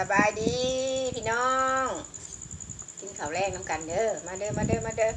สบายดีพี่น้อง กินข้าวแรงน้ำกันเด้อมาเด้อมาเด้อมาเด้อ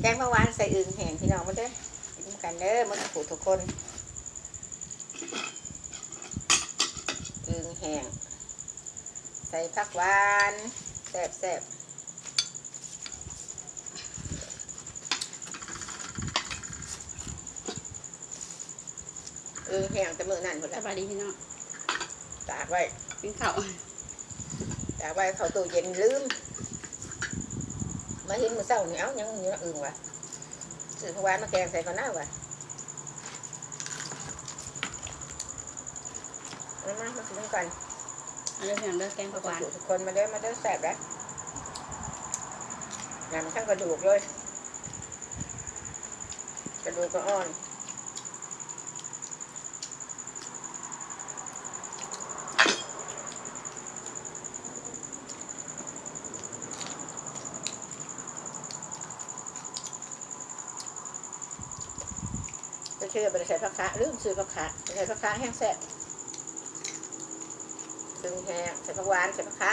แกงเมื่อวานใส่อึ่งแห้งพี่น้องมาเด้อกินน้ำกันเด้อมาถูกทุกคนอึ่งแห้งใส่ผักหวานแซ่บแซ่บอึ่งแห้งแต่มือนั่นหมดสแล้วบายดีพี่น้องตากไว้ กินข้าวตากไว้เขาตู้เย็นลืม มาเห็นมือเศร้านี่เอ้ายังอยู่อึ่งวะสื่อพวานมาแกงใส่ก่อนหน้าวะมามามาถึงกันเอาเรื่องอย่างเด้อแกงผักหวานทุกคนมาเด้อมาเด้อแสบแล้วยำข้างกระดูกเลยกระดูกก็อ่อน ชื่อไปใส่ผักคะลืมซื้อผักคะไปใส่ผักคะแห้งแซ่บซึ่งแห้งใส่ผักหวานใส่ผักคะ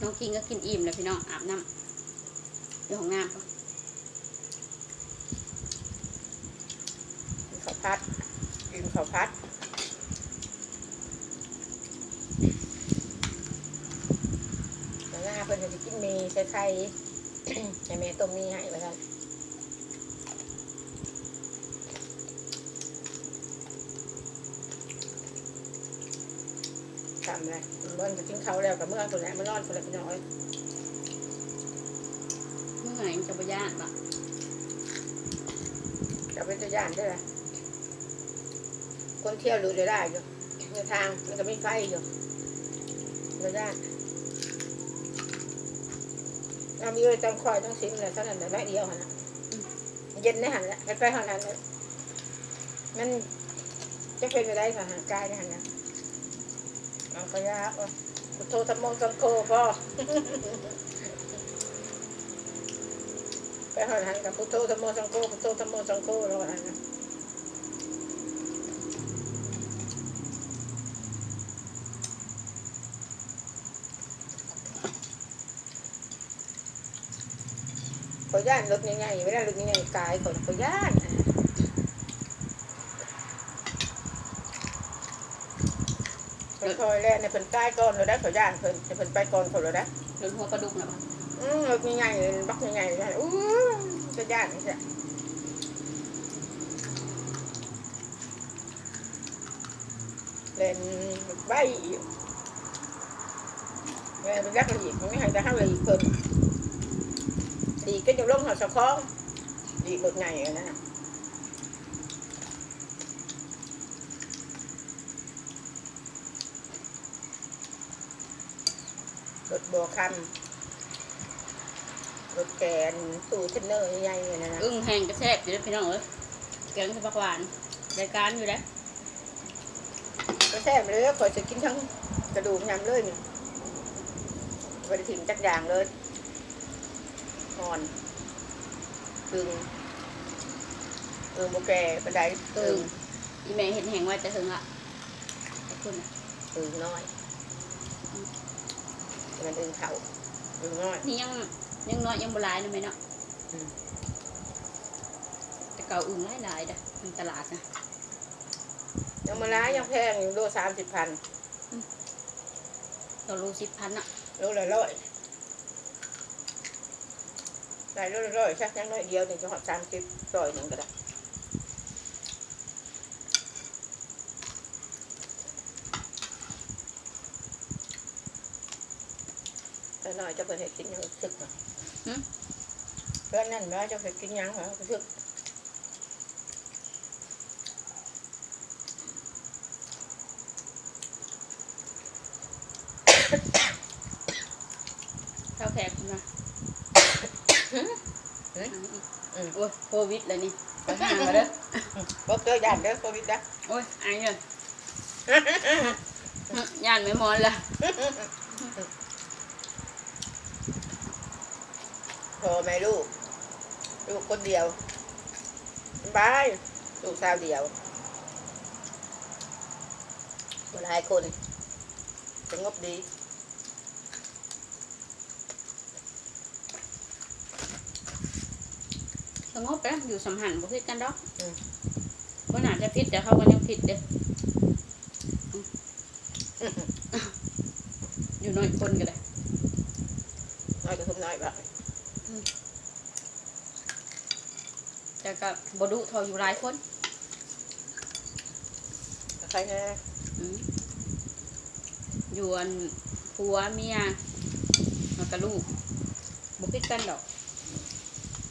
น้องกินก็กินอิ่มแล้วพี่น้องอาบน้ำอยู่ห้องน้ำก่อนข้าวพัดกินข้าวพัดแล้วหน้าเพิ่นจะกินห มีใส่ไข่ให้แม่ต้มมีให้ไว้กันทำเลยเบิ้ลจะกินเขาวแล้วกับเมื่อคนแหละมันร้อนคนละพี่น้อยเมื่อไหร่จะไปย่านบ่จะเป็นตัวอย่างด้วยล่ะคนเที่ยวรู้จะได้อยู่ในทางมันก็ไม่ไฟอยู่เรา ได้เรามีไว้ต้องคอยต้องซิมเลยเท่านั้นแหละแม่เดียวหันน่ะเย็นในหันแหละไปไปหันหันเลยมันจะเป็นไปได้ค่ะห่างกายในหันนะมันก็ยากว่ะพุทโธธรรมโมสังโฆพ่อไปหันหันกับพุทโธธรรมโมสังโฆพุทโธธรรมโมสังโฆแล้วก็หันนะ ขอย่านรถใหญ่ๆไม่ได้รถใหญ่ๆกายคนขอย่านค่อยแล้วในเพิ่นใกล้ก่อนเราได้ขอย่านเพิ่นในเพิ่นไปก่อนคนเราได้โดนหัวปลาดุกนะอืมรถใหญ่ๆบักใหญ่ๆใช่อู้จะย่านนี่ใช่เล่นใบอยู่แม่เป็นยักษ์ละเอียดไม่ให้จะห้ามละเอียดเพิ่น ดีก็จะลงหัวสะคองดีรถใหญ่อะนะรถบัวคำรถแกนตู้เทนเนอร์ใหญ่ๆนะนะอึ้งแห้งกระแทกอยู่เด้อพี่น้องเอ้ยแกงผักหวานรายการอยู่แล้วก็แซ่บเลยขอยจะกินทั้งกระดูกยำเลยนี่บริถิ่นจักอย่างเลย อ่อนตึงเออโมแกบันไดตึงอีแม่เห็นแห้งไว้แต่ถึงอะขอบคุณนะตึงน้อยมันตึงเข่าตึงน้อย นี่ยังยังน้อยยังโบราณนะแม่เนาะอืม แต่เก่าอึ่งหลายๆเด้อในตลาดนะยังมาล้ายังแพงอยู่โลสามสิบพัน เรารู้สิบพันอะโลละร้อย ได้โลละร้อยชักยังน้อยเดียวนี่จะหอดสามสิบร้อยหนึ่งก็ได้แต่น้อยจะเปิดให้กินยังรู้สึกเนาะเพื่อนนั่นน้อยจะไปกินยังเหรอรู้สึก ข้าวแขกคุณนะ อืม โอ้ยโควิดเลยนี่ไปห่างมาเด้อบอกเจอยานเด้อโควิดนะโอ้ยอายเลยย่านไม่มอนละพอแม่ลูก ลูกคนเดียวสบายลูกสาวเดียวหลายคนสงบดี สงบแล้วอยู่สำหันบ่ผิดกันดอกอืมบ่น่าจะผิดแต่เขาก็ยังผิดเด้ออยู่น้อยคนก็ได้น้อยก็ทุบน้อยบ้างแต่ก็บ่ดุเท่าอยู่หลายคนใครแน่อืมอยู่อันผัวเมียแล้วก็ลูกบ่ผิดกันดอก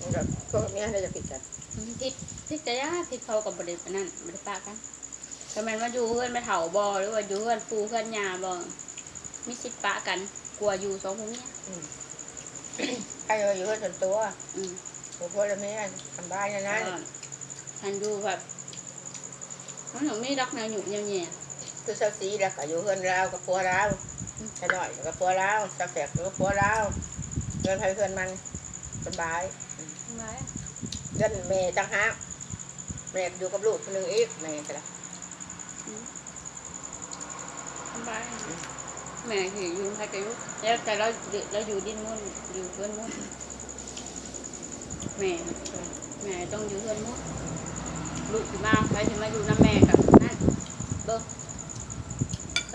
มันก็ก็เมียได้จะผิดกันอืมผิดผิดแต่ยาผิดเขากับบริษัทนั่นบริษัทกันก็แม่นว่าอยู่เพื่อนไม่เถาบอหรือว่าอยู่เพื่อนปูเพื่อนยาบอมีสิทธิ์ปะกัน กลัวอยู่สองคนเนี้ยใครจะอยู่เพื่อนส่วนตัวอืมผมพ่อและแม่ทำบ้านอย่างนั้นก็ทันอยู่แบบมันหนูไม่รักแนวหยุกเงียบคือเช้าสีแล้วก็อยู่เพื่อนเรากับพัวเราขน่อยกับพัวเราเช้าแฝกกับพัวเราเงินใครเพื่อนมันสบาย เดินแม่จังฮะแม่อยู่กับลูกคนหนึ่งอีกแม่ก็ละทำไมแม่คืออยู่ใครก็อยู่แล้วแต่เราเราอยู่ดินมุ่นอยู่เพื่อนมุ่นแม่แม่ต้องอยู่เพื่อนมุ่นลูกที่มาใครที่มาอยู่น้ำแม่กับนั่นเบิ้ง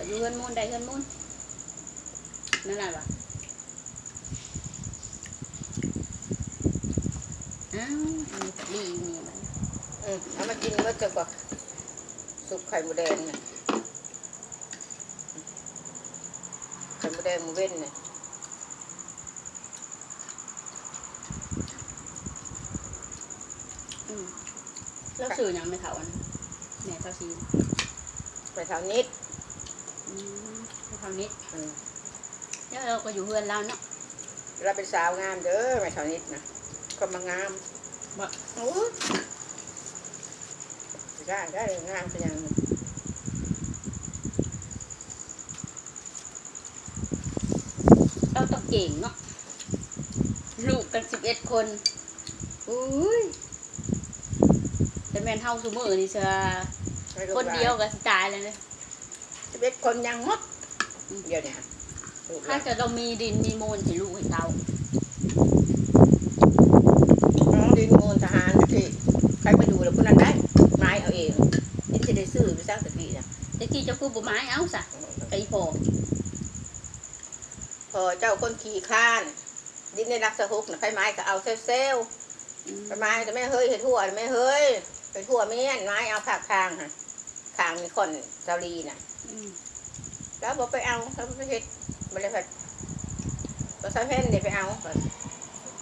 อยู่เพื่อนมุ่นได้เพื่อนมุ่นนั่นแหละวะ อ้าวมีแต่ดีมีมันอืมเอามากินเมื่อจะกว่าสุกไข่หมูแดงเนี่ยไข่หมูแดงหมูเว้นเนี่ยอืมแล้วสื่อยังไม่เท่าอันแม่เท่าชีไปเท่านิดอืมไม่เท่านิดอืมแล้วเราก็อยู่เพื่อนเราเนาะเราเป็นสาวงามเด้อไม่เท่านิดนะ ก็มางามบ่โอ้ยได้ได้งามเป็นอย่างเราต้องเก่งเนาะลูกกันสิบเอ็ดคนอุ้ยแต่แม่นเท่าซูเมอร์นี่เสือคนเดียวก็สิตายเลยเลยจะเป็นคนยังมดอืมเดียวเนี่ยฮะลูกหถ้าลานเกิดเรามีดินมีมูลให้ลูกให้เตา น้องดินมูลทหารที่ใครมาดูแล้วคนนั้นได้ไม้เอาเองนี่จะได้ซื้อไปสร้างตะกี้นะ แต่กี้เจ้าคือ บุไม้เอาสะไอ้พอพอเจ้าคนขี่ข้าน ดินในรักสะฮุกนะไฟไม้ก็เอาเซลเซลอืมไฟไม้แต่ไม่เฮ้ยเห็ดทั่วไม่เฮ้ยเห็ดทั่วเมียนไม้เอาขากคางฮะคางมีคนเซาลีน่ะแล้วบอกไปเอาแล้วไปเฮ็ดมันเลยผัดภาษาเพ่นเดี๋ยวไปเอา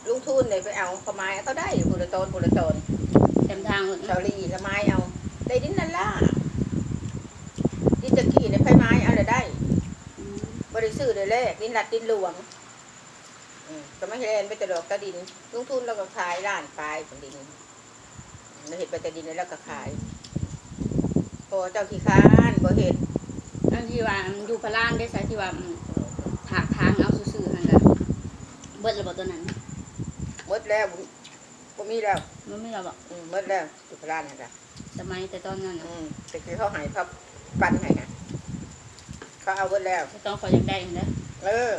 ลุงทุนเดี๋ยวไปเอาขาไม้เขาได้อยู่ปุระโตนปุระโตนเต็มทางเลยเชาลีละไม้เอาได้ดินนั่นล่ะ ตะกี้เนี่ยไฟไม้เอาเลยได้อืมบริสุทธิ์เลยแรกดินรัดดินหลวงอืมก็ไม่เห็นไปแต่ดอกตะดินลุงทุนแล้วก็ขายร้านปลายของดินเราเห็นไปแต่ดินแล้วก็ขายพอเจ้าขี้ค้านบ่เห็ดอันที่ว่าอยู่พระลานได้ใช้ที่ว่าอืมถากทางเอาซื่อๆหันกันเบิดระเบิดตัวนั้นหมดแล้วบ่บ่มีแล้วมันไม่เราบอกอืมหมดแล้วสุขร้านนั่นแหละสมัยแต่ตอนนั้นน่ะอืมแต่คือเขาใหายพับปั้นให้ฮะ เขาเอาหมดแล้วก็ต้องคอยอยากได้เห็นไหมเออ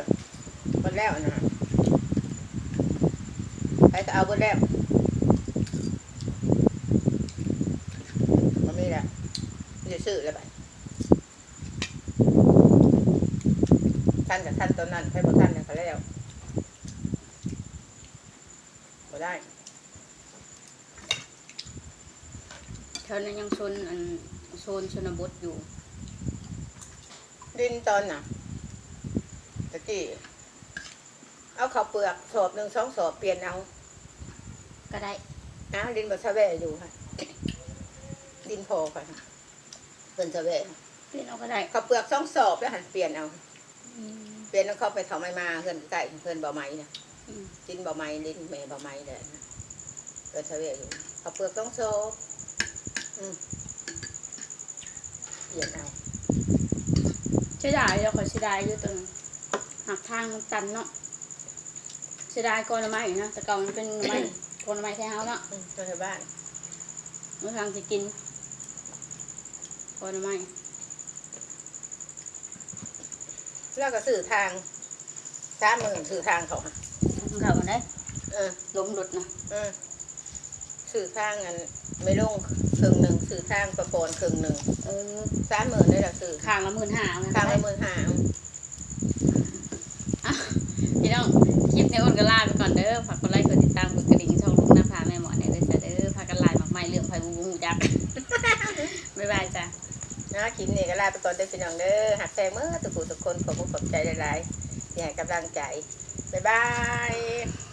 หมดแล้วนะใครก็เอาหมดแล้วมันมีแล้วมันจะซื้อแล้วไปท่านกับท่านตอนนั้นใครบอกท่านเนี่ยเขาแล้วบ่ได้เธอนั้นยังโซนอันโซนชนบทอยู่ ดินตอนน่ะตะกี้เอาข้าวเปลือกสอบหนึ่งสองสอบเปลี่ยนเอาก็ได้น้ำดินบนสะเวอยู่ค่ะ ดินพอค่ะเป็นสะเวเปลี่ยนเอาก็ได้ข้าวเปลือกสองสอบแล้วหันเปลี่ยนเอาอืมเปลี่ยนเอาเข้าไปเถาไม้มาเพื่อนใกล้เพื่อนเบาไม้นะอืมดินเบาไม้ดินเมเบาไม้เลยนะเป็นสะเวอยู่ข้าวเปลือกสองสอบอืมเปลี่ยนเอา ใช่ได้เราขอใช้ได้อยู่ตรงหักทางมันตันเนาะเสียดายกอนไม้นะแต่เก่ามันเป็นไม้กอนไม้แท้เฮาเนาะอืมมาที่บ้านเมื่อทางจะกินกอนไม้แล้วก็สื่อทางสามหมื่นสื่อทางเขาค่ะเข่ากันได้เออลมหลุดนะเออสื่อทางอันไม่ลง ครึ่งหนึ่งสื่อทางประโคนครึ่งหนึ่งเออสามหมื่นได้ละสื่อข้างละหมื่นห้านะทางละหมื่นห้าพี่น้องคลิปนี้อ้นก็ลาไปก่อนเด้อฝากกดไลค์กดติดตามกดกระดิ่งช่องลูกน้ำพาแม่หมอเนี่ยเลยจ้ะเด้อพากันไลน์มากมายเรื่องไฟบูบูจักบ๊ายบายจ้ะนะคลิปนี้ก็ลาไปก่อนเด้อพี่น้องเด้อหักแซงเมื่อทุกผู้ทุกคนขอบคุณขอบใจหลายๆที่ให้กำลังใจบ๊ายบาย